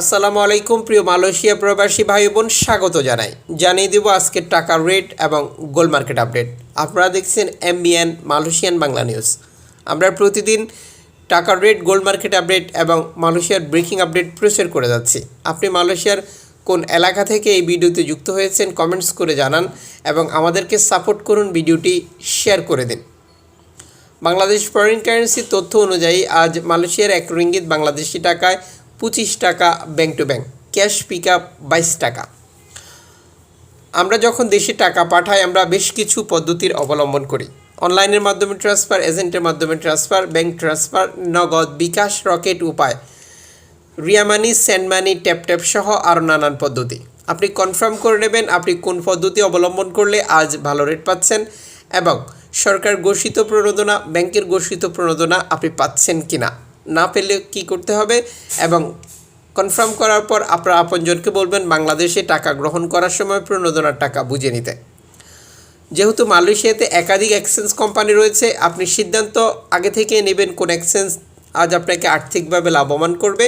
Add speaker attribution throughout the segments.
Speaker 1: আসসালামু আলাইকুম, প্রিয় মালয়েশিয়া প্রবাসী ভাই বোন, স্বাগত জানাই। জানিয়ে দেব আজকের টাকার রেট এবং গোল্ড মার্কেট আপডেট। আপনারা দেখছেন এমবিএন মালয়েশিয়ান বাংলা নিউজ। আমরা প্রতিদিন টাকার রেট, গোল্ড মার্কেট আপডেট এবং মালয়েশিয়ার ব্রেকিং আপডেট প্রচার করে যাচ্ছি। আপনি মালয়েশিয়ার কোন এলাকা থেকে এই ভিডিওতে যুক্ত হয়েছেন, কমেন্টস করে জানান এবং আমাদেরকে সাপোর্ট করুন, ভিডিওটি শেয়ার করে দিন। বাংলাদেশ ফরেন কারেন্সি তথ্য অনুযায়ী আজ মালয়েশিয়ার এক রিঙ্গিত বাংলাদেশি টাকায় পঁচিশ টাকা bank to bank cash pick up বাইশ টাকা। আমরা যখন দেশে টাকা পাঠাই, আমরা বেশ কিছু পদ্ধতির অবলম্বন করি। অনলাইনের মাধ্যমে ট্রান্সফার এজেন্টের মাধ্যমে transfer bank transfer Nagad bKash Rocket Upay, Ria money send money tap tap সহ আরও নানান পদ্ধতি। আপনি কনফার্ম করে নেবেন আপনি কোন পদ্ধতি অবলম্বন করলে আজ ভালো রেট পাচ্ছেন এবং সরকার ঘোষিত প্রণোদনা ব্যাংকের ঘোষিত প্রণোদনা আপনি পাচ্ছেন কি না না পেলে কি করতে হবে? এবং কনফার্ম করার পর আপনার আপনজনকে বলবেন, বাংলাদেশে টাকা গ্রহণ করার সময় প্রণোদনার টাকা বুঝে নিতে। যেহেতু মালয়েশিয়াতে একাধিক এক্সচেঞ্জ কোম্পানি রয়েছে, আপনি সিদ্ধান্ত আগে থেকে নেবেন কোন এক্সচেঞ্জ আজ আপনাকে আর্থিকভাবে লাভবান করবে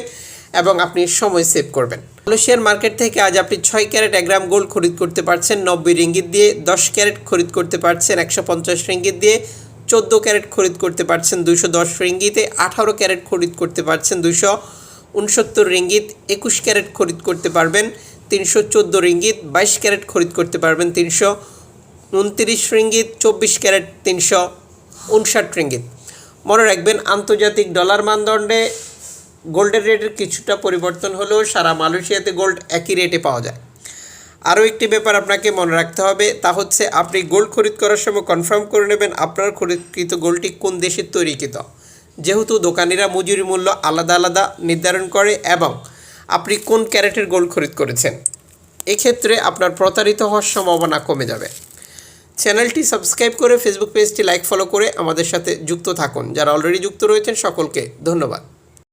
Speaker 1: এবং আপনি সময় সেভ করবেন। মালয়েশিয়ার মার্কেট থেকে আজ আপনি ছয় ক্যারেট এক গ্রাম গোল্ড খরিদ করতে পারছেন, নব্বই রিঙ্গিত দিয়ে দশ ক্যারেট খরিদ করতে পারছেন, একশো পঞ্চাশ রিঙ্গিত দিয়ে চোদ্দ ক্যারেট খরিদ করতে পারছেন দুশো দশ রিঙ্গিতে, আঠারো ক্যারেট খরিদ করতে পারছেন দুশো উনসত্তর রিঙ্গিত, একুশ ক্যারেট খরিদ করতে পারবেন তিনশো চোদ্দ রিঙ্গিত, বাইশ ক্যারেট খরিদ করতে পারবেন তিনশো উনত্রিশ রিঙ্গিত, চব্বিশ ক্যারেট তিনশো উনষাট রিঙ্গিত। মনে রাখবেন, আন্তর্জাতিক ডলার মানদণ্ডে গোল্ডের রেটের কিছুটা পরিবর্তন হলেও সারা মালয়েশিয়াতে গোল্ড একই রেটে পাওয়া যায়। আরও একটি ব্যাপার আপনাকে মনে রাখতে হবে, তা হচ্ছে আপনি গোল্ড খরিদ করার সময় কনফার্ম করে নেবেন আপনার খরিদকৃত গোল্ডটি কোন দেশের তৈরিকৃত। যেহেতু দোকানিরা মজুরি মূল্য আলাদা আলাদা নির্ধারণ করে এবং আপনি কোন ক্যারেটের গোল্ড খরিদ করেছেন, এক্ষেত্রে আপনার প্রতারিত হওয়ার সম্ভাবনা কমে যাবে। চ্যানেলটি সাবস্ক্রাইব করে ফেসবুক পেজটি লাইক ফলো করে আমাদের সাথে যুক্ত থাকুন। যারা অলরেডি যুক্ত রয়েছেন সকলকে ধন্যবাদ।